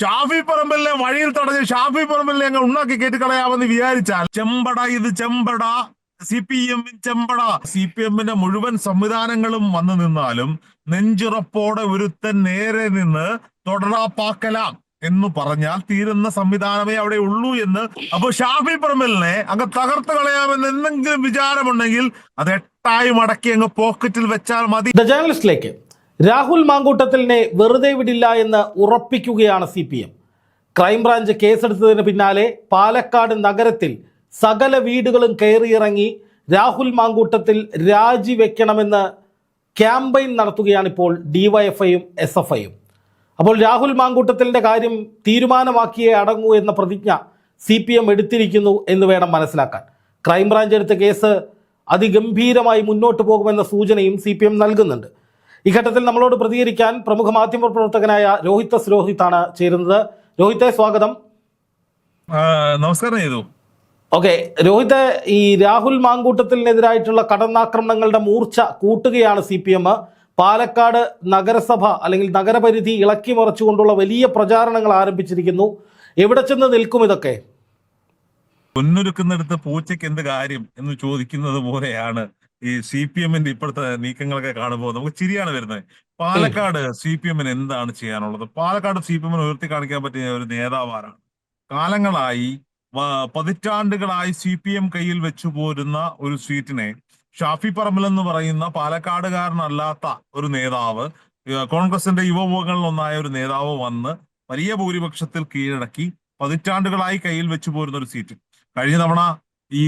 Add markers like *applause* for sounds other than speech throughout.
ഷാഫി പറമ്പലിനെ വഴിയിൽ തടഞ്ഞ് ഷാഫി പറമ്പലിനെ അങ്ങ് ഉണ്ടാക്കി കയറ്റിക്കളയാമെന്ന് വിചാരിച്ചാൽ ചെമ്പട ഇത് ചെമ്പട. സി പി എമ്മിന് ചെമ്പട. സി പി എമ്മിന്റെ മുഴുവൻ സംവിധാനങ്ങളും വന്നു നിന്നാലും നെഞ്ചുറപ്പോടെ ഒരുത്തൻ നേരെ നിന്ന് തുടരാപ്പാക്കലാം എന്ന് പറഞ്ഞാൽ തീരുന്ന സംവിധാനമേ അവിടെ ഉള്ളൂ എന്ന്. അപ്പൊ ഷാഫി പറമ്പലിനെ അങ്ങ് തകർത്ത് കളയാമെന്ന് എന്തെങ്കിലും വിചാരമുണ്ടെങ്കിൽ അത് എട്ടായി മടക്കി അങ്ങ് പോക്കറ്റിൽ വെച്ചാൽ മതി. ജേർണലിസ്റ്റിലേക്ക്. രാഹുൽ മാങ്കൂട്ടത്തിലിനെ വെറുതെ വിടില്ല എന്ന് ഉറപ്പിക്കുകയാണ് C P M crime branch കേസെടുത്തതിന് പിന്നാലെ പാലക്കാട് നഗരത്തിൽ സകല വീടുകളും കയറിയിറങ്ങി രാഹുൽ മാങ്കൂട്ടത്തിൽ രാജിവെക്കണമെന്ന് ക്യാമ്പയിൻ നടത്തുകയാണ് ഇപ്പോൾ ഡിവൈഎഫ്ഐയും എസ് എഫ് ഐയും അപ്പോൾ രാഹുൽ മാങ്കൂട്ടത്തിലിന്റെ കാര്യം തീരുമാനമാക്കിയേ അടങ്ങൂ എന്ന പ്രതിജ്ഞ സി പി എം എടുത്തിരിക്കുന്നു എന്ന് വേണം മനസ്സിലാക്കാൻ. ക്രൈംബ്രാഞ്ച് എടുത്ത കേസ് അതിഗംഭീരമായി മുന്നോട്ട് പോകുമെന്ന സൂചനയും സി പി എം നൽകുന്നുണ്ട്. ഈ ഘട്ടത്തിൽ നമ്മളോട് പ്രതികരിക്കാൻ പ്രമുഖ മാധ്യമ പ്രവർത്തകനായ രോഹിത് രോഹിത്താണ് ചേരുന്നത്. രോഹിത്തെ സ്വാഗതം. നമസ്കാരം ചെയ്തു. ഓക്കെ രോഹിത് ഈ രാഹുൽ മാങ്കൂട്ടത്തിനെതിരായിട്ടുള്ള കടന്നാക്രമണങ്ങളുടെ മൂർച്ച കൂട്ടുകയാണ് സി പി എം. പാലക്കാട് നഗരസഭ അല്ലെങ്കിൽ നഗരപരിധി ഇളക്കി മറിച്ചുകൊണ്ടുള്ള വലിയ പ്രചാരണങ്ങൾ ആരംഭിച്ചിരിക്കുന്നു. എവിടെ ചെന്ന് നിൽക്കും ഇതൊക്കെ? പൊന്നൊരുക്കുന്നിടത്ത് പൂച്ചയ്ക്ക് എന്ത് കാര്യം എന്ന് ചോദിക്കുന്നത് പോലെയാണ് ഈ സി പി എമ്മിന്റെ ഇപ്പോഴത്തെ നീക്കങ്ങളൊക്കെ കാണുമ്പോൾ നമുക്ക് ചിരിയാണ് വരുന്നത്. പാലക്കാട് സി പി എമ്മിന് എന്താണ് ചെയ്യാനുള്ളത്? പാലക്കാട് സി പി എമ്മിന് ഉയർത്തി കാണിക്കാൻ പറ്റിയ ഒരു നേതാവാരാണ് കാലങ്ങളായി പതിറ്റാണ്ടുകളായി സി പി എം കയ്യിൽ വെച്ചു പോരുന്ന ഒരു സീറ്റിനെ ഷാഫി പറമ്പിൽ എന്ന് പറയുന്ന പാലക്കാടുകാരനല്ലാത്ത ഒരു നേതാവ് കോൺഗ്രസിന്റെ യുവമുഖങ്ങളിൽ ഒന്നായ ഒരു നേതാവ് വന്ന് വലിയ ഭൂരിപക്ഷത്തിൽ കീഴടക്കി പതിറ്റാണ്ടുകളായി കയ്യിൽ വെച്ചു പോരുന്ന ഒരു സീറ്റ്. കഴിഞ്ഞ തവണ ഈ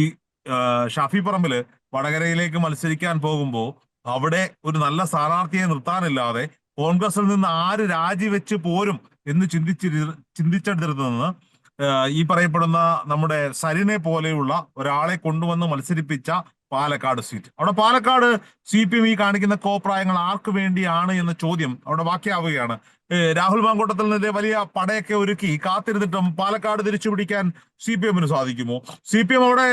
ഷാഫി പറമ്പിൽ വടകരയിലേക്ക് മത്സരിക്കാൻ പോകുമ്പോൾ അവിടെ ഒരു നല്ല സ്ഥാനാർത്ഥിയെ നിർത്താനില്ലാതെ കോൺഗ്രസിൽ നിന്ന് ആര് രാജിവെച്ച് പോരും എന്ന് ചിന്തിച്ചി ചിന്തിച്ചെടുത്തിരുന്നെന്ന് ഈ പറയപ്പെടുന്ന നമ്മുടെ സരിനെ പോലെയുള്ള ഒരാളെ കൊണ്ടുവന്ന് മത്സരിപ്പിച്ച പാലക്കാട് സീറ്റ് അവിടെ പാലക്കാട് സി പി എം ഈ കാണിക്കുന്ന കോപ്രായങ്ങൾ ആർക്ക് വേണ്ടിയാണ് എന്ന ചോദ്യം അവിടെ ബാക്കിയാവുകയാണ് രാഹുൽ മാങ്കോട്ടത്തിൽ നിന്ന് വലിയ പടയൊക്കെ ഒരുക്കി കാത്തിരുന്നിട്ടും പാലക്കാട് തിരിച്ചു പിടിക്കാൻ സി പി എമ്മിന് സാധിക്കുമോ? സി പി എം അവിടെ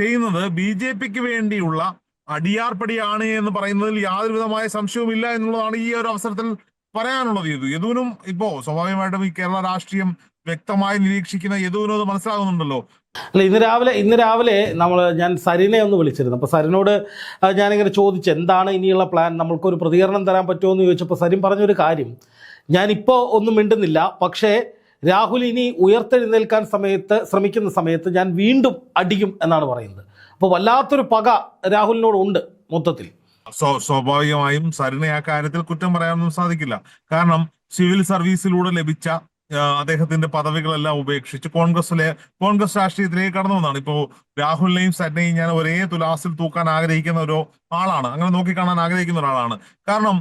ചെയ്യുന്നത് ബി ജെ പിക്ക് വേണ്ടിയുള്ള അടിയാർപ്പടിയാണ് എന്ന് പറയുന്നതിൽ യാതൊരുവിധമായ സംശയവുമില്ല എന്നുള്ളതാണ് ഈ ഒരു അവസരത്തിൽ പറയാനുള്ളത്. യദു യദുവിനും ഇപ്പോ സ്വാഭാവികമായിട്ടും ഈ കേരള രാഷ്ട്രീയം വ്യക്തമായി നിരീക്ഷിക്കുന്ന യദുവിനും അത് മനസ്സിലാകുന്നുണ്ടല്ലോ. അല്ല ഇന്ന് രാവിലെ ഇന്ന് രാവിലെ നമ്മൾ ഞാൻ സരിനെ ഒന്ന് വിളിച്ചിരുന്നു. അപ്പോൾ സരിനോട് ഞാനിങ്ങനെ ചോദിച്ചു എന്താണ് ഇനിയുള്ള പ്ലാൻ നമ്മൾക്കൊരു പ്രതികരണം തരാൻ പറ്റുമോ? എന്ന് ചോദിച്ചപ്പോൾ സരിൻ പറഞ്ഞൊരു കാര്യം. ഞാനിപ്പോൾ ഒന്നും മിണ്ടുന്നില്ല. പക്ഷേ രാഹുൽ ഇനി ഉയർത്തെഴുന്നേൽക്കാൻ സമയത്ത് ശ്രമിക്കുന്ന സമയത്ത് ഞാൻ വീണ്ടും അടിക്കും എന്നാണ് പറയുന്നത്. അപ്പോൾ വല്ലാത്തൊരു പക രാഹുലിനോടുണ്ട് മൊത്തത്തിൽ. സ്വ- സ്വാഭാവികമായും സരിനെ ആ കാര്യത്തിൽ കുറ്റം പറയാനൊന്നും സാധിക്കില്ല. കാരണം സിവിൽ സർവീസിലൂടെ ലഭിച്ച അദ്ദേഹത്തിന്റെ പദവികളെല്ലാം ഉപേക്ഷിച്ച് കോൺഗ്രസിലെ കോൺഗ്രസ് രാഷ്ട്രീയത്തിലേക്ക് കടന്നു വന്നതാണ് ഇപ്പോ രാഹുലിനെയും സരിനെയും ഞാൻ ഒരേ തുലാസിൽ തൂക്കാൻ ആഗ്രഹിക്കുന്ന ഒരു ആളാണ്. അങ്ങനെ നോക്കിക്കാണാൻ ആഗ്രഹിക്കുന്ന ഒരാളാണ്. കാരണം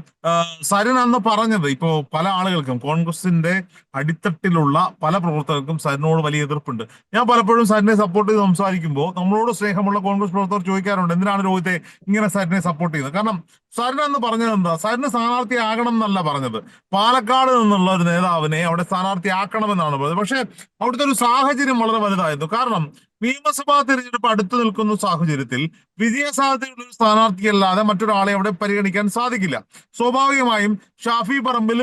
സരൻ അന്ന് പറഞ്ഞത് ഇപ്പോ പല ആളുകൾക്കും കോൺഗ്രസിന്റെ അടിത്തട്ടിലുള്ള പല പ്രവർത്തകർക്കും സരനോട് വലിയ എതിർപ്പുണ്ട്. ഞാൻ പലപ്പോഴും സരനെ സപ്പോർട്ട് ചെയ്ത് സംസാരിക്കുമ്പോൾ നമ്മളോട് സ്നേഹമുള്ള കോൺഗ്രസ് പ്രവർത്തകർ ചോദിക്കാറുണ്ട് എന്തിനാണ് രോഹിത്തെ ഇങ്ങനെ സരനെ സപ്പോർട്ട് ചെയ്യുന്നത്? കാരണം സരൻ എന്ന് പറഞ്ഞത് എന്താ? സരന് സ്ഥാനാർത്ഥി ആകണം എന്നല്ല പറഞ്ഞത്. പാലക്കാട് നിന്നുള്ള ഒരു നേതാവിനെ അവിടെ സ്ഥാനാർത്ഥി ആക്കണമെന്നാണ് പറഞ്ഞത്. പക്ഷെ അവിടുത്തെ ഒരു സാഹചര്യം വളരെ വലുതായിരുന്നു. കാരണം നിയമസഭാ തിരഞ്ഞെടുപ്പ് അടുത്തു നിൽക്കുന്ന സാഹചര്യത്തിൽ വിജയ സാധ്യതയുള്ള ഒരു സ്ഥാനാർത്ഥിയല്ലാതെ മറ്റൊരാളെ അവിടെ പരിഗണിക്കാൻ സാധിക്കില്ല. സ്വാഭാവികമായും ഷാഫി പറമ്പിൽ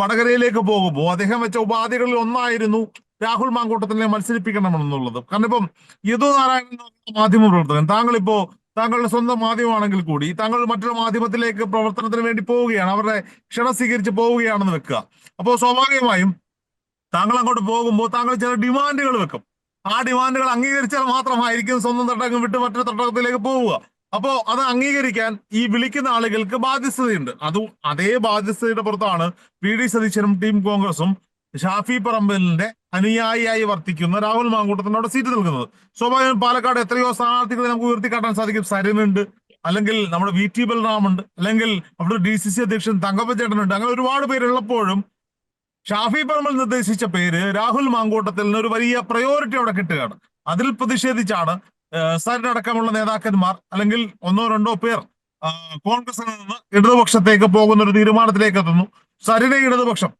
വടകരയിലേക്ക് പോകുമ്പോൾ അദ്ദേഹം വെച്ച ഉപാധികളിൽ ഒന്നായിരുന്നു രാഹുൽ മാങ്കൂട്ടത്തിനെ മത്സരിപ്പിക്കണമെന്നുള്ളത്. കാരണം ഇപ്പം യദു നാരായണൻ മാധ്യമ പ്രവർത്തകൻ താങ്കൾ ഇപ്പോ താങ്കളുടെ സ്വന്തം മാധ്യമമാണെങ്കിൽ കൂടി താങ്കൾ മറ്റൊരു മാധ്യമത്തിലേക്ക് പ്രവർത്തനത്തിന് വേണ്ടി പോവുകയാണ് അവരുടെ ക്ഷണം സ്വീകരിച്ച് പോവുകയാണെന്ന് വെക്കുക. അപ്പോൾ സ്വാഭാവികമായും താങ്കൾ അങ്ങോട്ട് പോകുമ്പോൾ താങ്കൾ ചില ഡിമാൻഡുകൾ വെക്കും. ആ ഡിമാൻഡുകൾ അംഗീകരിച്ചാൽ മാത്രമായിരിക്കും സ്വന്തം തട്ടകം വിട്ട് മറ്റൊരു തട്ടകത്തിലേക്ക് പോവുക. അപ്പോ അത് അംഗീകരിക്കാൻ ഈ വിളിക്കുന്ന ആളുകൾക്ക് ബാധ്യസ്ഥതയുണ്ട്. അതും അതേ ബാധ്യസ്ഥതയുടെ പുറത്താണ് പി ഡി സതീശനും ടീം കോൺഗ്രസും ഷാഫി പറമ്പലിന്റെ അനുയായിയായി വർത്തിക്കുന്ന രാഹുൽ മാങ്കൂട്ടത്തിന് അവിടെ സീറ്റ് നൽകുന്നത്. സ്വാഭാവികം പാലക്കാട് എത്രയോ സ്ഥാനാർത്ഥികളെ നമുക്ക് ഉയർത്തിക്കാട്ടാൻ സാധിക്കും. സരനുണ്ട്. അല്ലെങ്കിൽ നമ്മുടെ വി ടി ബൽറാമുണ്ട്. അല്ലെങ്കിൽ അവിടെ ഡി സി സി അധ്യക്ഷൻ തങ്കപ്പച്ചേട്ടനുണ്ട് അങ്ങനെ ഒരുപാട് പേരുള്ളപ്പോഴും ഷാഫി പറമ്പിൽ നിർദ്ദേശിച്ച പേര് രാഹുൽ മാങ്കോട്ടത്തിൽ ഒരു വലിയ പ്രയോറിറ്റി അവിടെ കിട്ടുകയാണ്. അതിൽ പ്രതിഷേധിച്ചാണ് അടക്കമുള്ള നേതാക്കന്മാർ അല്ലെങ്കിൽ ഒന്നോ രണ്ടോ പേർ കോൺഗ്രസിൽ നിന്ന് ഇടതുപക്ഷത്തേക്ക് പോകുന്ന ഒരു തീരുമാനത്തിലേക്ക് എത്തുന്നു. സരിനെ ഇടതുപക്ഷം.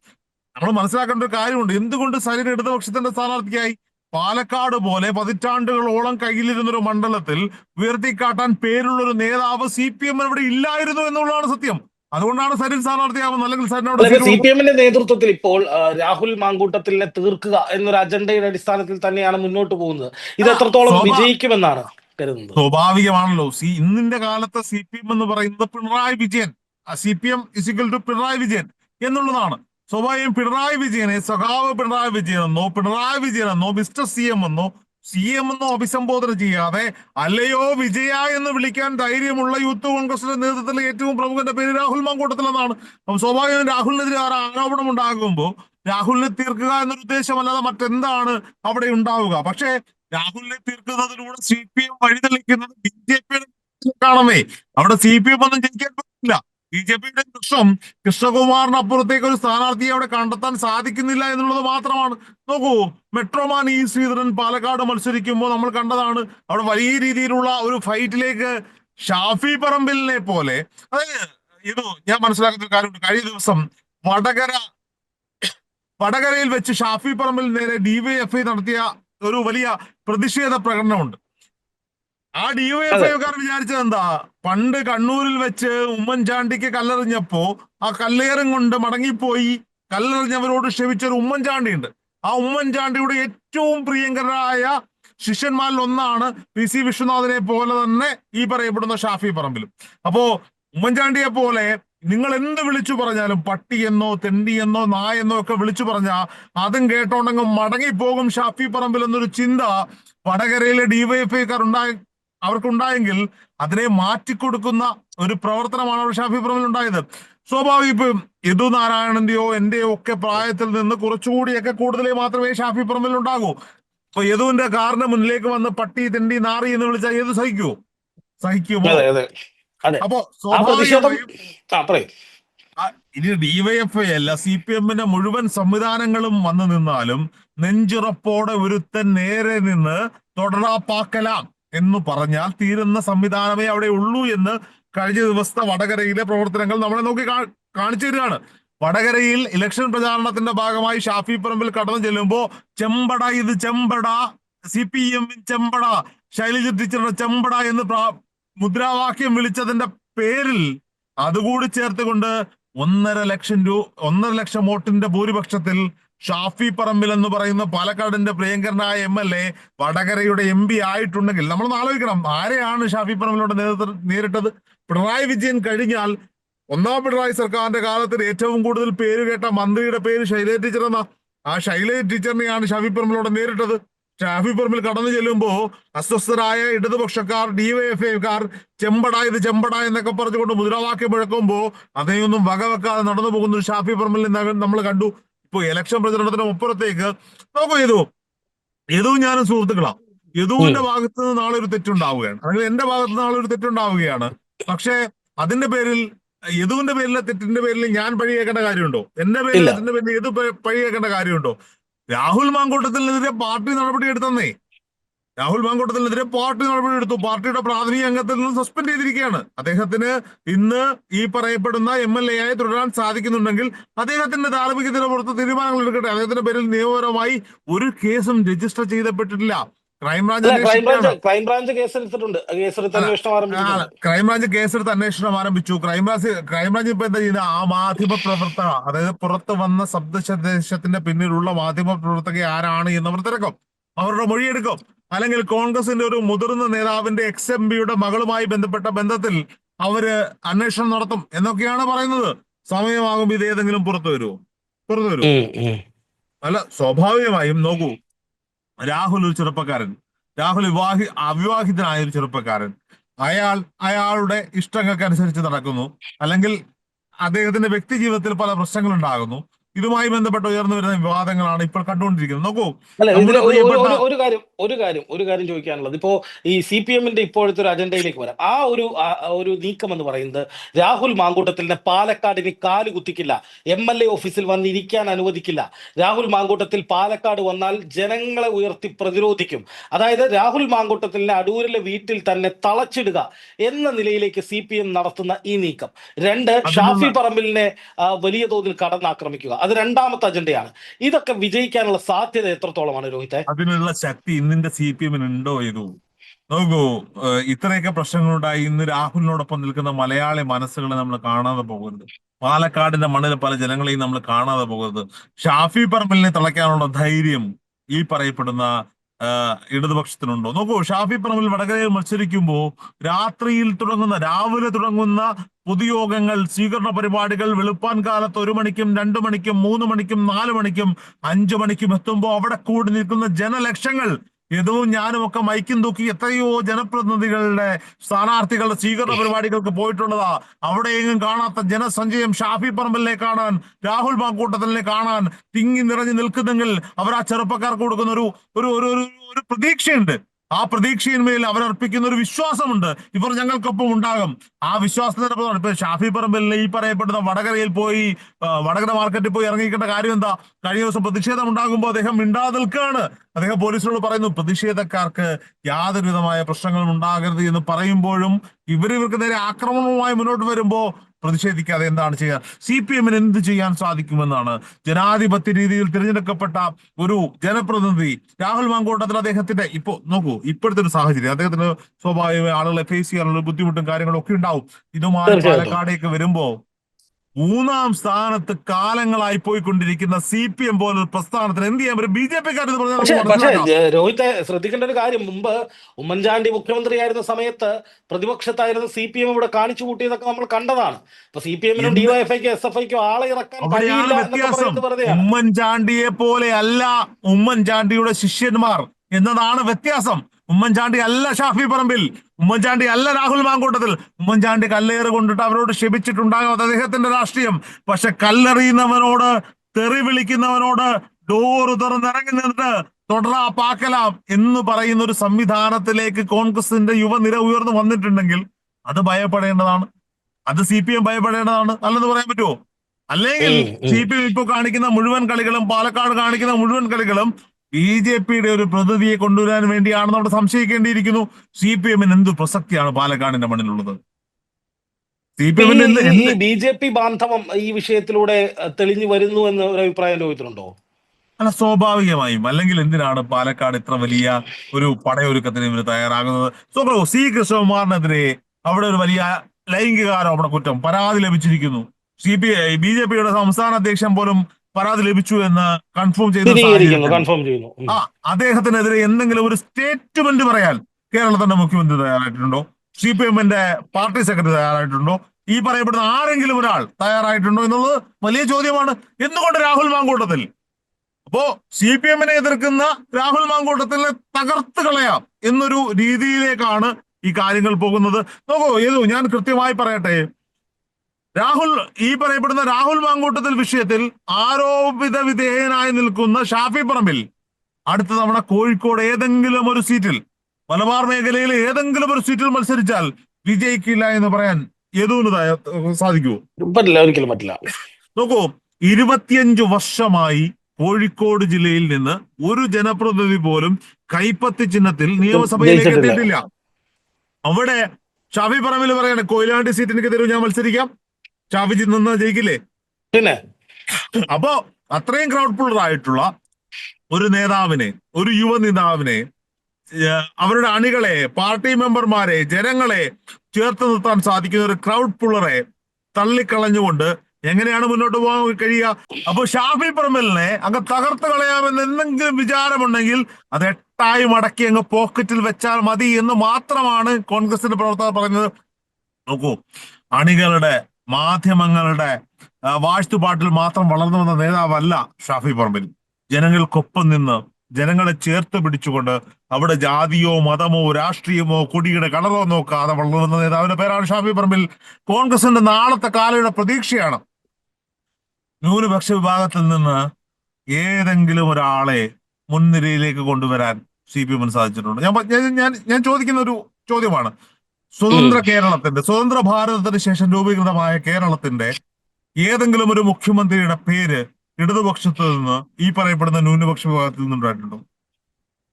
നമ്മൾ മനസ്സിലാക്കേണ്ട ഒരു കാര്യമുണ്ട്. എന്തുകൊണ്ട് സരിന ഇടതുപക്ഷത്തിന്റെ സ്ഥാനാർത്ഥിയായി? പാലക്കാട് പോലെ പതിറ്റാണ്ടുകളോളം കയ്യിലിരുന്ന ഒരു മണ്ഡലത്തിൽ ഉയർത്തിക്കാട്ടാൻ പേരുള്ള ഒരു നേതാവ് സി പി എമ്മിന് ഇവിടെ ഇല്ലായിരുന്നു എന്നുള്ളതാണ് സത്യം. അതുകൊണ്ടാണ് സരിൻ സ്ഥാനാർത്ഥിയാവുന്നത് അല്ലെങ്കിൽ സരിനോട് സി പി എമ്മിന്റെ നേതൃത്വത്തിൽ ഇപ്പോൾ രാഹുൽ മാങ്കൂട്ടത്തിലെ തീർക്കുക എന്നൊരു അജണ്ടയുടെ അടിസ്ഥാനത്തിൽ തന്നെയാണ് മുന്നോട്ട് പോകുന്നത്. ഇത് എത്രത്തോളം വിജയിക്കുമെന്നാണ് കരുതുന്നത്? സ്വാഭാവികമാണല്ലോ. സി ഇന്നിന്റെ കാലത്തെ സി പി എം എന്ന് പറയുന്നത് Pinarayi Vijayan. C P M is equal to Pinarayi Vijayan എന്നുള്ളതാണ്. സ്വാഭാവികം പിണറായി വിജയനെ സഖാവ് പിണറായി വിജയൻ എന്നോ പിണറായി വിജയൻ എന്നോ മിസ്റ്റർ സി എം എന്നോ സി എം എന്ന് അഭിസംബോധന ചെയ്യാതെ അല്ലയോ വിജയ എന്ന് വിളിക്കാൻ ധൈര്യമുള്ള യൂത്ത് കോൺഗ്രസിന്റെ നേതൃത്വത്തിലെ ഏറ്റവും പ്രമുഖന്റെ പേര് രാഹുൽ മാങ്കൂട്ടത്തിൽ എന്നാണ് അപ്പൊ സ്വാഭാവികം രാഹുലിനെതിരെ ആരോപണം ഉണ്ടാകുമ്പോൾ രാഹുലിനെ തീർക്കുക എന്നൊരു ഉദ്ദേശമല്ലാതെ മറ്റെന്താണ് അവിടെ ഉണ്ടാവുക? പക്ഷേ രാഹുലിനെ തീർക്കുന്നതിലൂടെ സി പി എം വഴിതെളിക്കുന്നത് ബി ജെ പിയുടെ അവിടെ സി പി എം ഒന്നും ജയിക്കാൻ പറ്റില്ല. ബി ജെ പിയുടെ പ്രശ്നം കൃഷ്ണകുമാറിനപ്പുറത്തേക്ക് ഒരു സ്ഥാനാർത്ഥിയെ അവിടെ കണ്ടെത്താൻ സാധിക്കുന്നില്ല എന്നുള്ളത് മാത്രമാണ്. നോക്കൂ മെട്രോമാൻ ഇ ശ്രീധരൻ പാലക്കാട് മത്സരിക്കുമ്പോൾ നമ്മൾ കണ്ടതാണ് അവിടെ വലിയ രീതിയിലുള്ള ഒരു ഫൈറ്റിലേക്ക് ഷാഫി പറമ്പിലിനെ പോലെ അതായത് ഇത് ഞാൻ മനസ്സിലാക്കുന്ന ഒരു കാര്യമുണ്ട്. കഴിഞ്ഞ ദിവസം വടകര വടകരയിൽ വെച്ച് ഷാഫി പറമ്പിൽ നേരെ ഡിവൈഎഫ്ഐ നടത്തിയ ഒരു വലിയ പ്രതിഷേധ പ്രകടനമുണ്ട്. ആ ഡിവൈഎഫ്ഐക്കാർ വിചാരിച്ചത് എന്താ പണ്ട് കണ്ണൂരിൽ വെച്ച് ഉമ്മൻചാണ്ടിക്ക് കല്ലെറിഞ്ഞപ്പോ ആ കല്ലേറും കൊണ്ട് മടങ്ങിപ്പോയി കല്ലെറിഞ്ഞവരോട് ക്ഷമിച്ച ഒരു ഉമ്മൻചാണ്ടി ഉണ്ട് ആ ഉമ്മൻചാണ്ടിയുടെ ഏറ്റവും പ്രിയങ്കരായ ശിഷ്യന്മാരിൽ ഒന്നാണ് പി സി വിശ്വനാഥനെ പോലെ തന്നെ ഈ പറയപ്പെടുന്ന ഷാഫി പറമ്പിലും. അപ്പോ ഉമ്മൻചാണ്ടിയെ പോലെ നിങ്ങൾ എന്ത് വിളിച്ചു പറഞ്ഞാലും പട്ടിയെന്നോ തെണ്ടിയെന്നോ നായെന്നോ ഒക്കെ വിളിച്ചു പറഞ്ഞാൽ അതും കേട്ടോണ്ടെങ്കിൽ മടങ്ങിപ്പോകും ഷാഫി പറമ്പിൽ എന്നൊരു ചിന്ത വടകരയിലെ ഡിവൈഎഫ്ഐക്കാർ ഉണ്ടായി അവർക്കുണ്ടായെങ്കിൽ അതിനെ മാറ്റിക്കൊടുക്കുന്ന ഒരു പ്രവർത്തനമാണ് അവിടെ ഷാഫി പറമ്പിൽ ഉണ്ടായത്. സ്വാഭാവികം ഇപ്പം യദു നാരായണന്റെയോ എന്റെയോ ഒക്കെ പ്രായത്തിൽ നിന്ന് കുറച്ചുകൂടിയൊക്കെ കൂടുതലേ മാത്രമേ ഷാഫി പറമ്പിൽ ഉണ്ടാകൂ. ഇപ്പൊ യദുവിന്റെ കാറിന് മുന്നിലേക്ക് വന്ന് പട്ടി തിണ്ടി നാറി എന്ന് വിളിച്ചാൽ ഏത് സഹിക്കൂ? സഹിക്കുമോ? അപ്പോ സ്വാഭാവികമായും ഇനി ഡിവൈഎഫ്ഐ അല്ല സി പി എമ്മിന്റെ മുഴുവൻ സംവിധാനങ്ങളും വന്നു നിന്നാലും നെഞ്ചുറപ്പോടെ ഒരുത്തൻ നേരെ നിന്ന് തുടരാപ്പാക്കലാം എന്ന് പറഞ്ഞാൽ തീരുന്ന സംവിധാനമേ അവിടെ ഉള്ളൂ എന്ന് കഴിഞ്ഞ ദിവസത്തെ വടകരയിലെ പ്രവർത്തനങ്ങൾ നമ്മളെ നോക്കി കാണിച്ചു തരികയാണ് വടകരയിൽ ഇലക്ഷൻ പ്രചാരണത്തിന്റെ ഭാഗമായി ഷാഫി പറമ്പിൽ കടന്നു ചെല്ലുമ്പോൾ ചെമ്പട ഇത് ചെമ്പട സി പി എം ചെമ്പട ശൈലജ ടീച്ചറുടെ ചെമ്പട എന്ന് മുദ്രാവാക്യം വിളിച്ചതിന്റെ പേരിൽ അതുകൂടി ചേർത്തുകൊണ്ട് ഒന്നര ലക്ഷം രൂപ ഒന്നര ലക്ഷം വോട്ടിന്റെ ഭൂരിപക്ഷത്തിൽ ഷാഫി പറമ്പിൽ എന്ന് പറയുന്ന പാലക്കാടിന്റെ പ്രിയങ്കരനായ എം എൽ എ വടകരയുടെ എം പി ആയിട്ടുണ്ടെങ്കിൽ നമ്മൾ ആലോചിക്കണം ആരെയാണ് ഷാഫി പറമ്പിലൂടെ നേതൃത്വം നേരിട്ടത്? പിണറായി വിജയൻ കഴിഞ്ഞാൽ ഒന്നാം പിണറായി സർക്കാരിന്റെ കാലത്തിൽ ഏറ്റവും കൂടുതൽ പേര് കേട്ട മന്ത്രിയുടെ പേര് ശൈലേ ടീച്ചർ എന്ന. ആ ശൈലേ ടീച്ചറിനെയാണ് ഷാഫി പറമ്പിലൂടെ നേരിട്ടത്. ഷാഫി പറമ്പിൽ കടന്നു ചെല്ലുമ്പോൾ അസ്വസ്ഥരായ ഇടതുപക്ഷക്കാർ ഡിവൈഎഫ്ഐക്കാർ ചെമ്പട ഇത് ചെമ്പട എന്നൊക്കെ പറഞ്ഞുകൊണ്ട് മുദ്രാവാക്യം മുഴക്കുമ്പോ അതേയൊന്നും വകവെക്കാതെ നടന്നു പോകുന്ന ഷാഫി പറമ്പിൽ നമ്മൾ കണ്ടു. ഇപ്പൊ ഇലക്ഷൻ പ്രചരണത്തിന് അപ്പുറത്തേക്ക് നോക്കൂ യദു. യദു ഞാനും സുഹൃത്തുക്കളാ. യദുവിന്റെ ഭാഗത്ത് നിന്ന് നാളെ ഒരു തെറ്റുണ്ടാവുകയാണ്. അല്ലെങ്കിൽ എന്റെ ഭാഗത്ത് നിന്ന് നാളെ ഒരു തെറ്റുണ്ടാവുകയാണ്. പക്ഷേ അതിന്റെ പേരിൽ യദുവിന്റെ പേരിലെ തെറ്റിന്റെ പേരിൽ ഞാൻ പഴി കേൾക്കേണ്ട കാര്യമുണ്ടോ? എന്റെ പേരിൽ. തെറ്റിന്റെ പേരിൽ യദു പഴിയേക്കേണ്ട പഴി കേൾക്കേണ്ട കാര്യമുണ്ടോ? രാഹുൽ മാങ്കൂട്ടത്തിനെതിരെ പാർട്ടി നടപടി എടുത്തന്നേ രാഹുൽ മാങ്കൂട്ടത്തിനെതിരെ പാർട്ടി നടപടി എടുത്തു. പാർട്ടിയുടെ പ്രാഥമിക അംഗത്തിൽ നിന്ന് സസ്പെൻഡ് ചെയ്തിരിക്കുകയാണ്. അദ്ദേഹത്തിന് ഇന്ന് ഈ പറയപ്പെടുന്ന എം എൽ എ ആയി തുടരാൻ സാധിക്കുന്നുണ്ടെങ്കിൽ അദ്ദേഹത്തിന്റെ ധാർമ്മികത്തിന് പുറത്ത് തീരുമാനങ്ങൾ എടുക്കട്ടെ. അദ്ദേഹത്തിന്റെ പേരിൽ നിയമപരമായി ഒരു കേസും register ചെയ്തപ്പെട്ടിട്ടില്ല. Crime branch crime branch case ആരംഭിച്ചിട്ടുണ്ട് ക്രൈംബ്രാഞ്ച് കേസെടുത്ത് അന്വേഷണം ആരംഭിച്ചു. ക്രൈംബ്രാഞ്ച് ക്രൈംബ്രാഞ്ച് ഇപ്പൊ എന്താ ചെയ്യുന്നത് ആ മാധ്യമ പ്രവർത്തക അതായത് പുറത്ത് വന്ന ശബ്ദ സന്ദേശത്തിന്റെ പിന്നിലുള്ള മാധ്യമ പ്രവർത്തക ആരാണ് എന്നവർ തിരക്കും. അവരുടെ മൊഴിയെടുക്കും. അല്ലെങ്കിൽ കോൺഗ്രസിന്റെ ഒരു മുതിർന്ന നേതാവിന്റെ എക്സ് എം പിയുടെ മകളുമായി ബന്ധപ്പെട്ട ബന്ധത്തിൽ അവർ അന്വേഷണം നടത്തും എന്നൊക്കെയാണ് പറയുന്നത്. സമയമാകുമ്പോൾ ഇത് ഏതെങ്കിലും പുറത്തു വരുമോ പുറത്തു വരുമോ. അല്ല സ്വാഭാവികമായും നോക്കൂ. രാഹുൽ ഒരു ചെറുപ്പക്കാരൻ. രാഹുൽ വിവാഹി അവിവാഹിതനായ ഒരു ചെറുപ്പക്കാരൻ. അയാൾ അയാളുടെ ഇഷ്ടങ്ങൾക്ക് അനുസരിച്ച് നടക്കുന്നു. അല്ലെങ്കിൽ അദ്ദേഹത്തിന്റെ വ്യക്തി ജീവിതത്തിൽ പല പ്രശ്നങ്ങൾ ഉണ്ടാകുന്നു ഇതുമായി ബന്ധപ്പെട്ട് ഉയർന്നു വരുന്ന വിവാദങ്ങളാണ് ഇപ്പോൾ കണ്ടുകൊണ്ടിരിക്കുന്നത്. നോക്കൂ ഒരു- കാര്യം ഒരു കാര്യം ഒരു കാര്യം ചോദിക്കാനുള്ളത്. ഇപ്പോ ഈ സി പി എമ്മിന്റെ ഇപ്പോഴത്തെ ഒരു അജണ്ടയിലേക്ക് വരാം. ആ ഒരു ഒരു നീക്കം എന്ന് പറയുന്നത് രാഹുൽ മാങ്കൂട്ടത്തിലിനെ പാലക്കാടിന് കാൽ കുത്തിക്കില്ല. എം എൽ എ ഓഫീസിൽ വന്നിരിക്കാൻ അനുവദിക്കില്ല. രാഹുൽ മാങ്കൂട്ടത്തിൽ പാലക്കാട് വന്നാൽ ജനങ്ങളെ ഉയർത്തി പ്രതിരോധിക്കും. അതായത് രാഹുൽ മാങ്കൂട്ടത്തിലിനെ അടൂരിലെ വീട്ടിൽ തന്നെ തളച്ചിടുക എന്ന നിലയിലേക്ക് സി പി എം നടത്തുന്ന ഈ നീക്കം. രണ്ട് ഷാഫി പറമ്പിലിനെ വലിയ തോതിൽ കടന്നാക്രമിക്കുക. അത് രണ്ടാമത്തെ അജണ്ടയാണ്. ഇതൊക്കെ വിജയിക്കാനുള്ള സാധ്യത എത്രത്തോളമാണ് രോഹിത്തെ? അതിനുള്ള ശക്തി ഇന്നിന്റെ സി പി എമ്മിന് ഉണ്ടോ ഇത് നോക്കൂ ഇത്രയൊക്കെ പ്രശ്നങ്ങളുണ്ടായി ഇന്ന് രാഹുലിനോടൊപ്പം നിൽക്കുന്ന മലയാളി മനസ്സുകളെ നമ്മൾ കാണാതെ പോകരുത്. പാലക്കാടിന്റെ മണ്ണിൽ പല ജനങ്ങളെയും നമ്മൾ കാണാതെ പോകരുത്. ഷാഫി പറമ്പലിനെ തളയ്ക്കാനുള്ള ധൈര്യം ഈ പറയപ്പെടുന്ന ഇടതുപക്ഷത്തിനുണ്ടോ? നോക്കൂ ഷാഫി പറമ്പിൽ വടകരയിൽ മത്സരിക്കുമ്പോൾ രാത്രിയിൽ തുടങ്ങുന്ന രാവിലെ തുടങ്ങുന്ന പൊതുയോഗങ്ങൾ സ്വീകരണ പരിപാടികൾ വെളുപ്പാൻ കാലത്ത് ഒരു മണിക്കും രണ്ടു മണിക്കും മൂന്ന് മണിക്കും നാല് മണിക്കും അഞ്ചു മണിക്കും എത്തുമ്പോൾ അവിടെ കൂടി നിൽക്കുന്ന ജനലക്ഷങ്ങൾ യദുവും ഞാനും ഒക്കെ മൈക്കും തൂക്കി എത്രയോ ജനപ്രതിനിധികളുടെ സ്ഥാനാർത്ഥികളുടെ സ്വീകരണ പരിപാടികൾക്ക് പോയിട്ടുള്ളതാ. അവിടെയെങ്ങും കാണാത്ത ജനസഞ്ചയം ഷാഫി പറമ്പലിനെ കാണാൻ രാഹുൽ മാങ്കൂട്ടത്തിനെ കാണാൻ തിങ്ങി നിറഞ്ഞു നിൽക്കുന്നെങ്കിൽ അവർ ആ ചെറുപ്പക്കാർക്ക് കൊടുക്കുന്ന ഒരു ഒരു- ഒരു പ്രതീക്ഷയുണ്ട്. ആ പ്രതീക്ഷയിന്മേൽ അവരർപ്പിക്കുന്ന ഒരു വിശ്വാസമുണ്ട്. ഇവർ ഞങ്ങൾക്കൊപ്പം ഉണ്ടാകും. ആ വിശ്വാസത്തിന്റെ ഇപ്പൊ ഷാഫി പറമ്പിലെ ഈ പറയപ്പെടുന്ന വടകരയിൽ പോയി വടകര മാർക്കറ്റിൽ പോയി ഇറങ്ങിക്കേണ്ട കാര്യം എന്താ? കഴിഞ്ഞ ദിവസം പ്രതിഷേധം ഉണ്ടാകുമ്പോൾ അദ്ദേഹം മിണ്ടാതെ നിൽക്കുകയാണ്. അദ്ദേഹം പോലീസിനോട് പറയുന്നു പ്രതിഷേധക്കാർക്ക് യാതൊരുവിധമായ പ്രശ്നങ്ങളും ഉണ്ടാകരുത് എന്ന് പറയുമ്പോഴും ഇവർ ഇവർക്ക് നേരെ ആക്രമണവുമായി മുന്നോട്ട് വരുമ്പോ പ്രതിഷേധിക്കാതെ എന്താണ് ചെയ്യുക? സി പി എമ്മിന് എന്ത് ചെയ്യാൻ സാധിക്കുമെന്നാണ് ജനാധിപത്യ രീതിയിൽ തിരഞ്ഞെടുക്കപ്പെട്ട ഒരു ജനപ്രതിനിധി രാഹുൽ മാങ്കോട്ടത്തിൽ അദ്ദേഹത്തിന്റെ ഇപ്പോ നോക്കൂ ഇപ്പോഴത്തെ ഒരു സാഹചര്യം. അദ്ദേഹത്തിന് സ്വാഭാവികമായി ആളുകളെ ഫേസ് ചെയ്യാനുള്ള ബുദ്ധിമുട്ടും കാര്യങ്ങളും ഒക്കെ ഉണ്ടാവും. ഇതുമായി. പാലക്കാടേക്ക് വരുമ്പോ മൂന്നാം സ്ഥാനത്ത് കാലങ്ങളായി പോയിക്കൊണ്ടിരിക്കുന്ന സി പി എം പോലൊരു പ്രസ്ഥാനത്തിന് എന്ത് ചെയ്യാൻ പറ്റും? ബി ജെ പി പക്ഷേ രോഹിത്തെ ശ്രദ്ധിക്കേണ്ട ഒരു കാര്യം മുമ്പ് ഉമ്മൻചാണ്ടി മുഖ്യമന്ത്രിയായിരുന്ന സമയത്ത് പ്രതിപക്ഷത്തായിരുന്ന സി പി എം ഇവിടെ കാണിച്ചു കൂട്ടിയതൊക്കെ നമ്മൾ കണ്ടതാണ്. ഇപ്പൊ സി പി എമ്മിനും? ഡിവൈഎഫ്ഐക്കും എസ് എഫ് ഐക്കും ആളെ ഇറക്കാൻ കഴിയില്ല വ്യത്യാസം. ഉമ്മൻചാണ്ടിയെ പോലെ അല്ല ഉമ്മൻചാണ്ടിയുടെ ശിഷ്യന്മാർ എന്നതാണ് വ്യത്യാസം. ഉമ്മൻചാണ്ടി അല്ല ഷാഫി പറമ്പിൽ. ഉമ്മൻചാണ്ടി അല്ല രാഹുൽ മാങ്കൂട്ടത്തിൽ. ഉമ്മൻചാണ്ടി കല്ലേറ് കൊണ്ടിട്ട് അവരോട് ക്ഷമിച്ചിട്ടുണ്ടാകും അത് അദ്ദേഹത്തിന്റെ രാഷ്ട്രീയം. പക്ഷെ കല്ലെറിയുന്നവനോട് തെറി വിളിക്കുന്നവനോട് ഡോറ് തുറന്നിറങ്ങി നിന്നിട്ട് തുടരാ പാക്കലാം എന്ന് പറയുന്ന ഒരു സംവിധാനത്തിലേക്ക് കോൺഗ്രസിന്റെ യുവനിര ഉയർന്നു വന്നിട്ടുണ്ടെങ്കിൽ അത് ഭയപ്പെടേണ്ടതാണ്. അത് സി പി എം ഭയപ്പെടേണ്ടതാണ്. അല്ലെന്ന് പറയാൻ പറ്റുമോ അല്ലെങ്കിൽ. സി പി എം ഇപ്പോൾ കാണിക്കുന്ന മുഴുവൻ കളികളും പാലക്കാട് കാണിക്കുന്ന മുഴുവൻ കളികളും ബി ജെ പിയുടെ ഒരു പ്രതിനിധിയെ കൊണ്ടുവരാൻ വേണ്ടിയാണെന്ന് അവിടെ സംശയിക്കേണ്ടിയിരിക്കുന്നു. സി പി എമ്മിന് എന്ത് പ്രസക്തിയാണ് പാലക്കാടിന്റെ മണ്ണിലുള്ളത്? സി പി എമ്മിന് എന്ത് ഈ ബി ജെ പി ബാന്ധവം ഈ വിഷയത്തിലൂടെ തെളിഞ്ഞു വരുന്നു എന്ന് ഒരു അഭിപ്രായം ലോകത്തിലുണ്ടോ അല്ല സ്വാഭാവികമായും. അല്ലെങ്കിൽ എന്തിനാണ് പാലക്കാട് ഇത്ര വലിയ ഒരു പടയൊരുക്കത്തിന് ഇവർ തയ്യാറാകുന്നത്? സോ സി കൃഷ്ണകുമാറിനെതിരെ അവിടെ ഒരു വലിയ ലൈംഗിക ആരോപണ കുറ്റം പരാതി ലഭിച്ചിരിക്കുന്നു. C P I B J പിയുടെ സംസ്ഥാന അധ്യക്ഷൻ പോലും പരാതി ലഭിച്ചു എന്ന് കൺഫേം ചെയ്ത കൺഫേം ചെയ്യുന്നു. ആ അദ്ദേഹത്തിനെതിരെ എന്തെങ്കിലും ഒരു സ്റ്റേറ്റ്മെന്റ് പറയാൻ കേരളത്തിന്റെ മുഖ്യമന്ത്രി തയ്യാറായിട്ടുണ്ടോ? സി പി എമ്മിന്റെ പാർട്ടി സെക്രട്ടറി തയ്യാറായിട്ടുണ്ടോ? ഈ പറയപ്പെടുന്ന ആരെങ്കിലും ഒരാൾ തയ്യാറായിട്ടുണ്ടോ എന്നുള്ളത് വലിയ ചോദ്യമാണ്. എന്തുകൊണ്ട് രാഹുൽ മാങ്കൂട്ടത്തിൽ? അപ്പോ സി പി എമ്മിനെ എതിർക്കുന്ന രാഹുൽ മാങ്കൂട്ടത്തിനെ തകർത്ത് കളയാം എന്നൊരു രീതിയിലേക്കാണ് ഈ കാര്യങ്ങൾ പോകുന്നത്. നോക്കൂ ഏതു ഞാൻ കൃത്യമായി പറയട്ടെ. രാഹുൽ ഈ പറയപ്പെടുന്ന രാഹുൽ മാങ്കൂട്ടത്തിൽ വിഷയത്തിൽ ആരോപിത വിധേയനായി നിൽക്കുന്ന ഷാഫി പറമ്പിൽ അടുത്ത തവണ കോഴിക്കോട് ഏതെങ്കിലും ഒരു സീറ്റിൽ മലബാർ മേഖലയിൽ ഏതെങ്കിലും ഒരു സീറ്റിൽ മത്സരിച്ചാൽ വിജയിക്കില്ല എന്ന് പറയാൻ യദുവിന് സാധിക്കുമോ പറ്റില്ല ഒരിക്കലും പറ്റില്ല. നോക്കൂ ഇരുപത്തിയഞ്ചു വർഷമായി കോഴിക്കോട് ജില്ലയിൽ നിന്ന് ഒരു ജനപ്രതിനിധി പോലും കൈപ്പത്തി ചിഹ്നത്തിൽ നിയമസഭയിലേക്ക് എത്തിയിട്ടില്ല. അവിടെ ഷാഫി പറമ്പിൽ പറയാണ് കൊയിലാണ്ടി സീറ്റിനെതിരെ ഞാൻ മത്സരിക്കാം. ഷാഫി നിന്ന് ജയിക്കില്ലേ? പിന്നെ? അപ്പോ അത്രയും ക്രൗഡ് പുള്ളർ ആയിട്ടുള്ള ഒരു നേതാവിനെ ഒരു യുവ നേതാവിനെ അവരുടെ അണികളെ പാർട്ടി മെമ്പർമാരെ ജനങ്ങളെ ചേർത്ത് നിർത്താൻ സാധിക്കുന്ന ഒരു ക്രൗഡ് പുള്ളറെ തള്ളിക്കളഞ്ഞുകൊണ്ട് എങ്ങനെയാണ് മുന്നോട്ട് പോകാൻ കഴിയുക? അപ്പൊ ഷാഫി പറമ്പലിനെ അങ്ങ് തകർത്ത് കളയാമെന്ന് എന്തെങ്കിലും വിചാരമുണ്ടെങ്കിൽ അത് എട്ടായി മടക്കി അങ്ങ് പോക്കറ്റിൽ വെച്ചാൽ മതി എന്ന് മാത്രമാണ് കോൺഗ്രസിന്റെ പ്രവർത്തകർ പറയുന്നത്. നോക്കൂ അണികളുടെ മാധ്യമങ്ങളുടെ വാഴ്ത്തുപാട്ടിൽ മാത്രം വളർന്നു വന്ന നേതാവല്ല ഷാഫി പറമ്പിൽ. ജനങ്ങൾക്കൊപ്പം നിന്ന് ജനങ്ങളെ ചേർത്ത് പിടിച്ചുകൊണ്ട് അവിടെ ജാതിയോ മതമോ രാഷ്ട്രീയമോ കൊടിയുടെ കളറോ നോക്കാതെ വളർന്നു വന്ന നേതാവിന്റെ പേരാണ് ഷാഫി പറമ്പിൽ. കോൺഗ്രസിന്റെ നാളത്തെ കാലയുടെ പ്രതീക്ഷയാണ്. ന്യൂനപക്ഷ വിഭാഗത്തിൽ നിന്ന് ഏതെങ്കിലും ഒരാളെ മുൻനിരയിലേക്ക് കൊണ്ടുവരാൻ സി പി എമ്മിന് സാധിച്ചിട്ടുണ്ട്. ഞാൻ- ഞാൻ ഞാൻ ചോദിക്കുന്ന ഒരു ചോദ്യമാണ്. സ്വതന്ത്ര കേരളത്തിന്റെ സ്വതന്ത്ര ഭാരതത്തിന് ശേഷം രൂപീകൃതമായ കേരളത്തിന്റെ ഏതെങ്കിലും ഒരു മുഖ്യമന്ത്രിയുടെ പേര് ഇടതുപക്ഷത്ത് നിന്ന് ഈ പറയപ്പെടുന്ന ന്യൂനപക്ഷ വിഭാഗത്തിൽ നിന്ന് ഉണ്ടായിട്ടുണ്ടോ.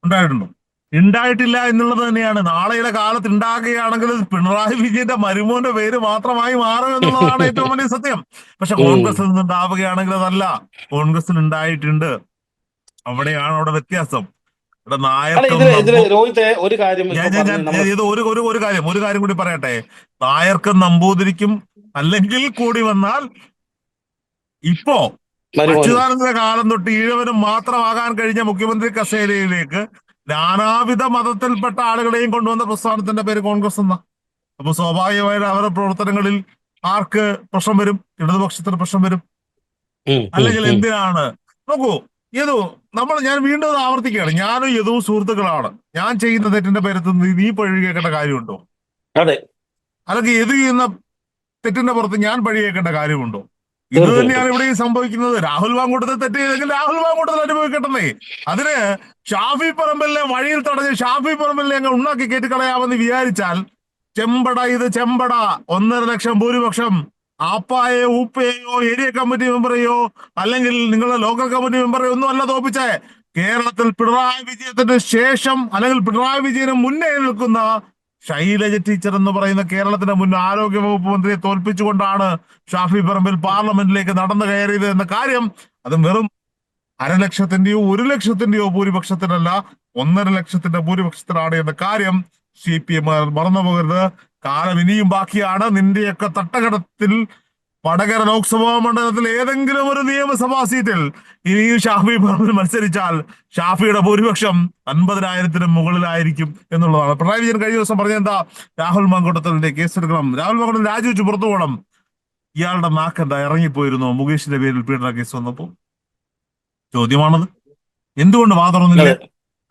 ഉണ്ടായിട്ടുണ്ടോ ഉണ്ടായിട്ടില്ല എന്നുള്ളത് തന്നെയാണ്. നാളെയുടെ കാലത്ത് ഉണ്ടാകുകയാണെങ്കിൽ പിണറായി വിജയന്റെ മരുമോന്റെ പേര് മാത്രമായി മാറും എന്നുള്ളതാണ് ഏറ്റവും വലിയ സത്യം. പക്ഷെ. കോൺഗ്രസിൽ നിന്ന് ഉണ്ടാവുകയാണെങ്കിൽ അതല്ല. കോൺഗ്രസിൽ ഉണ്ടായിട്ടുണ്ട്. അവിടെയാണ് അവിടെ വ്യത്യാസം. ഒരു കാര്യം ഒരു ഒരു ഒരു കാര്യം ഒരു കാര്യം കൂടി പറയട്ടെ. നായർക്കും നമ്പൂതിരിക്കും അല്ലെങ്കിൽ കൂടി വന്നാൽ ഇപ്പോ അച്യുതാനന്ദ കാലം തൊട്ട് ഈഴവനും മാത്രമാകാൻ കഴിഞ്ഞ മുഖ്യമന്ത്രി കസേരയിലേക്ക് നാനാവിധ മതത്തിൽപ്പെട്ട ആളുകളെയും കൊണ്ടുവന്ന പ്രസ്ഥാനത്തിന്റെ പേര് കോൺഗ്രസ് എന്ന. അപ്പൊ സ്വാഭാവികമായിട്ട് അവരുടെ പ്രവർത്തനങ്ങളിൽ ആർക്ക് പ്രശ്നം വരും? ഇടതുപക്ഷത്തിന് പ്രശ്നം വരും. അല്ലെങ്കിൽ എന്തിനാണ്? നോക്കൂ യദു നമ്മൾ ഞാൻ വീണ്ടും അത് ആവർത്തിക്കുകയാണ്. ഞാനും യദുവും സുഹൃത്തുക്കളാണ്. ഞാൻ ചെയ്യുന്ന തെറ്റിന്റെ പേരത്ത് നീ പഴി കേൾക്കേണ്ട കാര്യമുണ്ടോ? അതെ. അല്ലെങ്കിൽ എത് ചെയ്യുന്ന തെറ്റിന്റെ പുറത്ത് ഞാൻ പഴി കേൾക്കേണ്ട കാര്യമുണ്ടോ? ഇത് തന്നെയാണ് ഇവിടെ ഈ സംഭവിക്കുന്നത്. രാഹുൽ വാങ്കൂട്ടത്തെ തെറ്റ് ചെയ്തെങ്കിൽ രാഹുൽ വാങ്കൂട്ടത്തെ അനുഭവിക്കട്ടെന്നേ. അതിന് ഷാഫി പറമ്പലിനെ വഴിയിൽ തടഞ്ഞ് ഷാഫി പറമ്പലിനെ അങ്ങ് ഉണ്ടാക്കി കയറ്റിക്കളയാമെന്ന് വിചാരിച്ചാൽ ചെമ്പട ഇത് ചെമ്പട. ഒന്നര ലക്ഷം ഭൂരിപക്ഷം ആപ്പായോ ഊപ്പയോ ഏരിയ കമ്മിറ്റി മെമ്പറെയോ അല്ലെങ്കിൽ നിങ്ങളുടെ ലോക്കൽ കമ്മിറ്റി മെമ്പറെയോ ഒന്നും അല്ല തോപ്പിച്ചേ. കേരളത്തിൽ പിണറായി വിജയത്തിന് ശേഷം അല്ലെങ്കിൽ പിണറായി വിജയന് മുന്നേ നിൽക്കുന്ന ശൈലജ ടീച്ചർ എന്ന് പറയുന്ന കേരളത്തിന്റെ മുൻ ആരോഗ്യ വകുപ്പ് മന്ത്രിയെ തോൽപ്പിച്ചുകൊണ്ടാണ് ഷാഫി പറമ്പിൽ പാർലമെന്റിലേക്ക് നടന്നു കയറിയത് എന്ന കാര്യം. അത് വെറും അരലക്ഷത്തിന്റെയോ ഒരു ലക്ഷത്തിന്റെയോ ഭൂരിപക്ഷത്തിനല്ല ഒന്നര ലക്ഷത്തിന്റെ ഭൂരിപക്ഷത്തിനാണ് എന്ന കാര്യം സി പി എം മറന്നു പോകരുത് കാലം ഇനിയും ബാക്കിയാണ്. നിന്റെയൊക്കെ തട്ടകടത്തിൽ വടകര ലോക്സഭാ മണ്ഡലത്തിൽ ഏതെങ്കിലും ഒരു നിയമസഭാ സീറ്റിൽ ഇനിയും ഷാഫി പറമ്പിൽ മത്സരിച്ചാൽ ഷാഫിയുടെ ഭൂരിപക്ഷം അൻപതിനായിരത്തിന് മുകളിലായിരിക്കും എന്നുള്ളതാണ്. പിണറായി വിജയൻ കഴിഞ്ഞ ദിവസം പറഞ്ഞ എന്താ? രാഹുൽ മാങ്കോട്ടത്തലിന്റെ കേസെടുക്കണം. രാഹുൽ മാങ്കോട്ടൽ രാജിവെച്ച് പുറത്തു പോകണം. ഇയാളുടെ നാക്കെന്താ ഇറങ്ങിപ്പോയിരുന്നോ? മുകേഷിന്റെ പേരിൽ പീഡന കേസ് വന്നപ്പോ? ചോദ്യമാണത്. എന്തുകൊണ്ട് വാ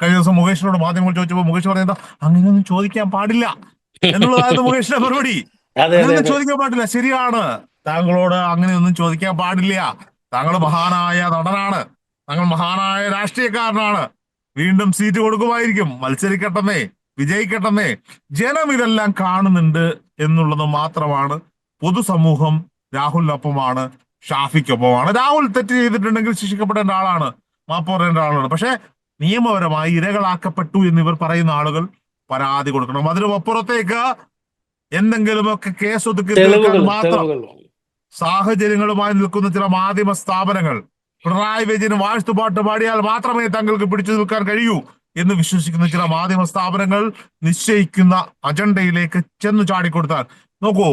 കഴിഞ്ഞ ദിവസം മുകേഷിനോട് മാധ്യമങ്ങൾ ചോദിച്ചപ്പോ മുകേഷ് പറയുന്നത് അങ്ങനെയൊന്നും ചോദിക്കാൻ പാടില്ല. എന്നുള്ളതായിരുന്നു മുകേഷിന്റെ മറുപടി. അങ്ങനെയൊന്നും ചോദിക്കാൻ പാടില്ല. ശരിയാണ്. താങ്കളോട് അങ്ങനെയൊന്നും ചോദിക്കാൻ പാടില്ല. താങ്കൾ മഹാനായ നടനാണ്. താങ്കൾ മഹാനായ രാഷ്ട്രീയക്കാരനാണ്. വീണ്ടും സീറ്റ് കൊടുക്കുമായിരിക്കും. മത്സരിക്കട്ടെന്നേ വിജയിക്കട്ടെന്നേ. ജനം ഇതെല്ലാം കാണുന്നുണ്ട് എന്നുള്ളത് മാത്രമാണ് പൊതുസമൂഹം രാഹുലിനൊപ്പമാണ് ഷാഫിക്കൊപ്പമാണ്. രാഹുൽ തെറ്റ് ചെയ്തിട്ടുണ്ടെങ്കിൽ ശിക്ഷിക്കപ്പെടേണ്ട ആളാണ് മാപ്പ് പറയേണ്ട ആളാണ്. പക്ഷെ നിയമപരമായി ഇരകളാക്കപ്പെട്ടു എന്നിവർ പറയുന്ന ആളുകൾ പരാതി കൊടുക്കണം. അതിനും അപ്പുറത്തേക്ക് എന്തെങ്കിലുമൊക്കെ കേസ് ഒതുക്കി തീർക്കാൻ മാത്രം സാഹചര്യങ്ങളുമായി നിൽക്കുന്ന ചില മാധ്യമ സ്ഥാപനങ്ങൾ പിണറായി വിജയന് വാഴ്ത്തുപാട്ട് പാടിയാൽ മാത്രമേ തങ്ങൾക്ക് പിടിച്ചു നിൽക്കാൻ കഴിയൂ എന്ന് വിശ്വസിക്കുന്ന ചില മാധ്യമ സ്ഥാപനങ്ങൾ നിശ്ചയിക്കുന്ന അജണ്ടയിലേക്ക് ചെന്നു ചാടിക്കൊടുത്താൽ. നോക്കൂ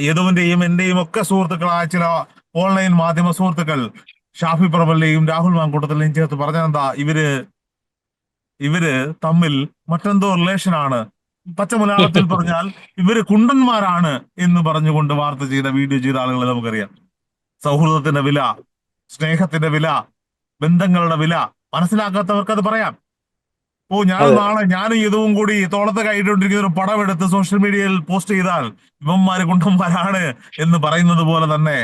യദുവിന്റെയും എന്റെയും ഒക്കെ സുഹൃത്തുക്കളായ ചില ഓൺലൈൻ മാധ്യമ സുഹൃത്തുക്കൾ ഷാഫി പറമ്പലിനെയും രാഹുൽ മാങ്കൂട്ടത്തിലെയും ചേർത്ത് പറഞ്ഞെന്താ ഇവർ ഇവർ തമ്മിൽ മറ്റെന്തോ റിലേഷൻ ആണ്. പച്ച മലയാളത്തിൽ *laughs* പറഞ്ഞാൽ ഇവർ കുണ്ടന്മാരാണ് എന്ന് പറഞ്ഞുകൊണ്ട് വാർത്ത ചെയ്ത വീഡിയോ ചെയ്ത ആളുകളെ നമുക്കറിയാം. സൗഹൃദത്തിന്റെ വില സ്നേഹത്തിന്റെ വില ബന്ധങ്ങളുടെ വില മനസ്സിലാക്കാത്തവർക്ക് അത് പറയാം. ഓ ഞാൻ. നാളെ ഞാനും ഇതും കൂടി തോളത്ത് കൈയിട്ടുകൊണ്ടിരിക്കുന്ന ഒരു പടം എടുത്ത് സോഷ്യൽ മീഡിയയിൽ പോസ്റ്റ് ചെയ്താൽ ഇവന്മാര് കുണ്ടന്മാരാണ് എന്ന് പറയുന്നത് പോലെ തന്നെ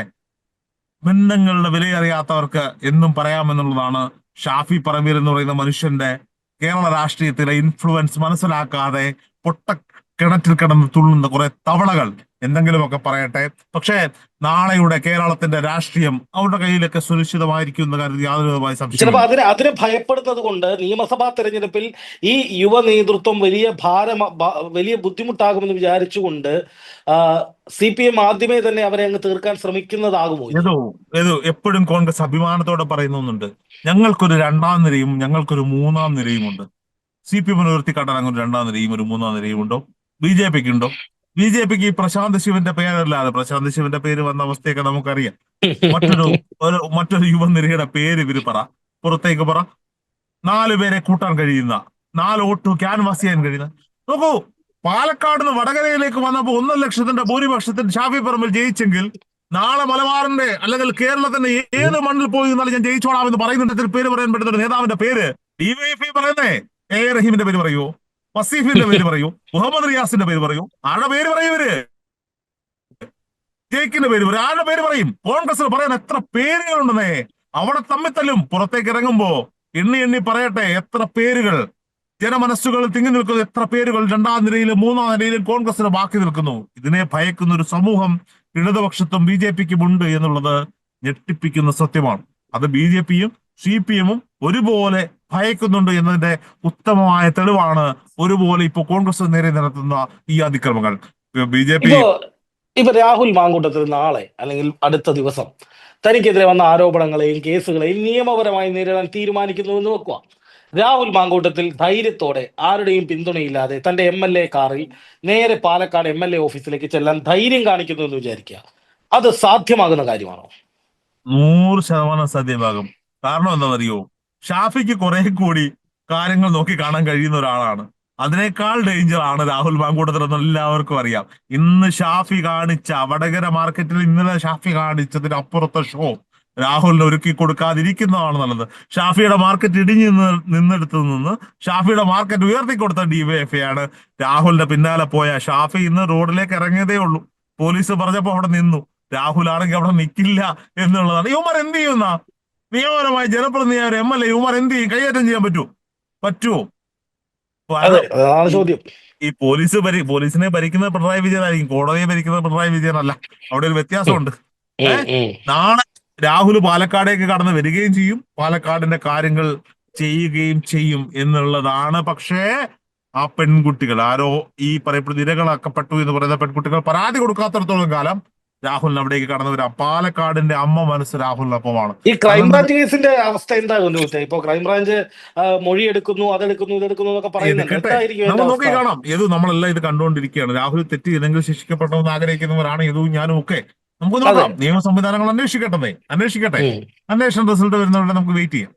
ബന്ധങ്ങളുടെ വിലയറിയാത്തവർക്ക് എന്നും പറയാമെന്നുള്ളതാണ് ഷാഫി പറമ്പീർ എന്ന് പറയുന്ന മനുഷ്യന്റെ കേരള രാഷ്ട്രീയത്തിലെ ഇൻഫ്ലുവൻസ് മനസ്സിലാക്കാതെ പൊട്ട കിണറ്റിൽ കിടന്ന് തുള്ളുന്ന കുറെ തവളകൾ. എന്തെങ്കിലുമൊക്കെ പറയട്ടെ. പക്ഷേ നാളെയുടെ കേരളത്തിന്റെ രാഷ്ട്രീയം അവരുടെ കയ്യിലൊക്കെ സുരക്ഷിതമായിരിക്കും എന്ന കാര്യം യാതൊരു വിധമായ ചിലപ്പോ സംശയം അതിനെ അതിനെ ഭയപ്പെടുന്നത് കൊണ്ട് നിയമസഭാ തെരഞ്ഞെടുപ്പിൽ ഈ യുവ നേതൃത്വം വലിയ ഭാരം വലിയ ബുദ്ധിമുട്ടാകുമെന്ന് വിചാരിച്ചുകൊണ്ട് സി പി എം ആദ്യമേ തന്നെ അവരെ അങ്ങ് തീർക്കാൻ ശ്രമിക്കുന്നതാകുമോ? ഏതോ ഏതോ എപ്പോഴും കോൺഗ്രസ് അഭിമാനത്തോടെ പറയുന്നുണ്ട് ഞങ്ങൾക്കൊരു രണ്ടാം നിരയും ഞങ്ങൾക്കൊരു മൂന്നാം നിരയും ഉണ്ട് സി പി എമ്മിന് ഉയർത്തിക്കാട്ടാൻ അങ്ങനെ രണ്ടാം നിരയും ഒരു മൂന്നാം നിരയും ഉണ്ടോ ബി ജെ പിക്ക് ഉണ്ടോ? ബി ജെ പിക്ക് ഈ പ്രശാന്ത് ശിവന്റെ പേരല്ലാതെ പ്രശാന്ത് ശിവന്റെ പേര് വന്ന അവസ്ഥയൊക്കെ നമുക്കറിയാം. മറ്റൊരു ഒരു മറ്റൊരു യുവനിരയുടെ പേര് ഇവർ പറ. പുറത്തേക്ക് പറ. നാല് പേരെ കൂട്ടാൻ കഴിയുന്ന നാല് വോട്ട് ക്യാൻവാസ് ചെയ്യാൻ കഴിയുന്ന. നോക്കൂ പാലക്കാട് നിന്ന് വടകരയിലേക്ക് വന്നപ്പോ ഒന്നര ലക്ഷത്തിന്റെ ഭൂരിപക്ഷത്തിന് ഷാഫി പറമ്പിൽ ജയിച്ചെങ്കിൽ നാളെ മലബാറിന്റെ അല്ലെങ്കിൽ കേരളത്തിന്റെ ഏത് മണ്ണിൽ പോയി നിന്നാലും ഞാൻ ജയിച്ചോളാം എന്ന് പറയുന്നുണ്ടെങ്കിൽ പേര് പറയാൻ പറ്റുന്ന നേതാവിന്റെ പേര്. ഡിവൈഎഫ്ഐ പറയുന്നേ. എ റഹീമിന്റെ പേര് പറയൂ? വസീഫിന്റെ പേര് പറയൂ മുഹമ്മദ് റിയാസിന്റെ പേര് പറയൂ ആരുടെ പേര് പറയും ഇവർ. ജേക്കിന്റെ പേര് പറയും ആരുടെ പേര് പറയും? കോൺഗ്രസിന് പറയാൻ എത്ര പേരുകളുണ്ടെന്നേ. അവിടെ തമ്മിത്തല്ലും പുറത്തേക്ക് ഇറങ്ങുമ്പോ എണ്ണി എണ്ണി പറയട്ടെ എത്ര പേരുകൾ. ജനമനസ്സുകളിൽ തിങ്ങി നിൽക്കുന്ന എത്ര പേരുകൾ രണ്ടാം നിരയിലും മൂന്നാം നിരയിലും കോൺഗ്രസിന് ബാക്കി നിൽക്കുന്നു. ഇതിനെ ഭയക്കുന്ന ഒരു സമൂഹം ഇടതുപക്ഷത്തും ബി ജെ പിക്കും ഉണ്ട് എന്നുള്ളത് ഞെട്ടിപ്പിക്കുന്ന സത്യമാണ്. അത് ബി ജെ പിയും സി പി എമ്മും ഒരുപോലെ ഭയക്കുന്നുണ്ട് എന്നതിന്റെ ഉത്തമമായ തെളിവാണ് ഒരുപോലെ ഇപ്പൊ കോൺഗ്രസ് നേരെ നടത്തുന്ന ഈ അതിക്രമങ്ങൾ. ബി ജെ പി ഇപ്പോ രാഹുൽ മാങ്കൂട്ടത്തിൽ നാളെ അല്ലെങ്കിൽ അടുത്ത ദിവസം തനിക്കെതിരെ വന്ന ആരോപണങ്ങളെയും കേസുകളെയും നിയമപരമായി നേരിടാൻ തീരുമാനിക്കുന്നു എന്ന് വെക്കുക. രാഹുൽ മാങ്കൂട്ടത്തിൽ ധൈര്യത്തോടെ ആരുടെയും പിന്തുണയില്ലാതെ തന്റെ എം എൽ എ കാറിൽ നേരെ പാലക്കാട് എം എൽ എ ഓഫീസിലേക്ക് ചെല്ലാൻ ധൈര്യം കാണിക്കുന്നു എന്ന് വിചാരിക്കുക. അത് സാധ്യമാകുന്ന കാര്യമാണോ? നൂറ് ശതമാനം സത്യമാകും കാരണം എന്താണെന്നറിയോ ഷാഫിക്ക് കുറെ കൂടി കാര്യങ്ങൾ നോക്കി കാണാൻ കഴിയുന്ന ഒരാളാണ്. അതിനേക്കാൾ ഡേഞ്ചർ ആണ് രാഹുൽ മാങ്കൂട്ടത്തിൽ എന്ന് എല്ലാവർക്കും അറിയാം. ഇന്ന് ഷാഫി കാണിച്ച വടകര മാർക്കറ്റിൽ ഇന്നലെ ഷാഫി കാണിച്ചതിന് അപ്പുറത്തെ ഷോ രാഹുലിന് ഒരുക്കി കൊടുക്കാതിരിക്കുന്നതാണ് നല്ലത്. ഷാഫിയുടെ മാർക്കറ്റ് ഇടിഞ്ഞു നിന്ന് നിന്നെടുത്ത് നിന്ന് ഷാഫിയുടെ മാർക്കറ്റ് ഉയർത്തി കൊടുത്ത ഡിവൈഎഫ്ഐ ആണ് രാഹുലിന്റെ പിന്നാലെ പോയ ഷാഫി ഇന്ന് റോഡിലേക്ക് ഇറങ്ങിയതേ ഉള്ളൂ. പോലീസ് പറഞ്ഞപ്പോ അവിടെ നിന്നു. രാഹുൽ ആണെങ്കിൽ അവിടെ നിൽക്കില്ല എന്നുള്ളതാണ്. യുവമാർ എന്ത് ചെയ്യുന്ന? നിയമപരമായി ജനപ്രതിനിധിയായ എം എൽ എ ഉമാർ എന്ത് ചെയ്യും? കൈയേറ്റം ചെയ്യാൻ പറ്റുമോ പറ്റുമോ ചോദ്യം. ഈ പോലീസ് പോലീസിനെ ഭരിക്കുന്നത് പിണറായി വിജയനായിരിക്കും. കോടതിയെ ഭരിക്കുന്നത് പിണറായി വിജയനല്ല. അവിടെ ഒരു വ്യത്യാസമുണ്ട്. നാളെ രാഹുൽ പാലക്കാടേക്ക് കടന്ന് വരികയും ചെയ്യും. പാലക്കാടിന്റെ കാര്യങ്ങൾ ചെയ്യുകയും ചെയ്യും എന്നുള്ളതാണ്. പക്ഷേ ആ പെൺകുട്ടികൾ ആരോ ഈ പറയപ്പെടുന്ന ഇരകളാക്കപ്പെട്ടു എന്ന് പറയുന്ന പെൺകുട്ടികൾ പരാതി കൊടുക്കാത്തടത്തോളം കാലം രാഹുലിന് അവിടേക്ക് കടന്നു വരാം പാലക്കാടിന്റെ അമ്മ മനസ്സ് രാഹുലിനൊപ്പമാണ്. ഈ ക്രൈംബ്രാഞ്ച് കേസിന്റെ അവസ്ഥ എന്താകുന്നു ഇപ്പൊ ക്രൈംബ്രാഞ്ച് മൊഴിയെടുക്കുന്നു മൊഴി എടുക്കുന്നു അതെടുക്കുന്നു ഇതെടുക്കുന്നു എന്നൊക്കെ എന്തായിരിക്കും നമ്മൾ നോക്കി കാണാം. ഇത് നമ്മളെല്ലാം ഇത് കണ്ടുകൊണ്ടിരിക്കുകയാണ്. രാഹുൽ തെറ്റ് ചെയ്തെങ്കിൽ ശിക്ഷിക്കപ്പെട്ടെന്ന് ആഗ്രഹിക്കുന്നവരാണ് ഏതും ഞാനും ഒക്കെ. നമുക്ക് നോക്കാം. നിയമ സംവിധാനങ്ങൾ അന്വേഷിക്കട്ടെ. അന്വേഷിക്കട്ടെ. അന്വേഷണ റിസൾട്ട് വരുന്നവരുടെ നമുക്ക് വെയിറ്റ് ചെയ്യാം.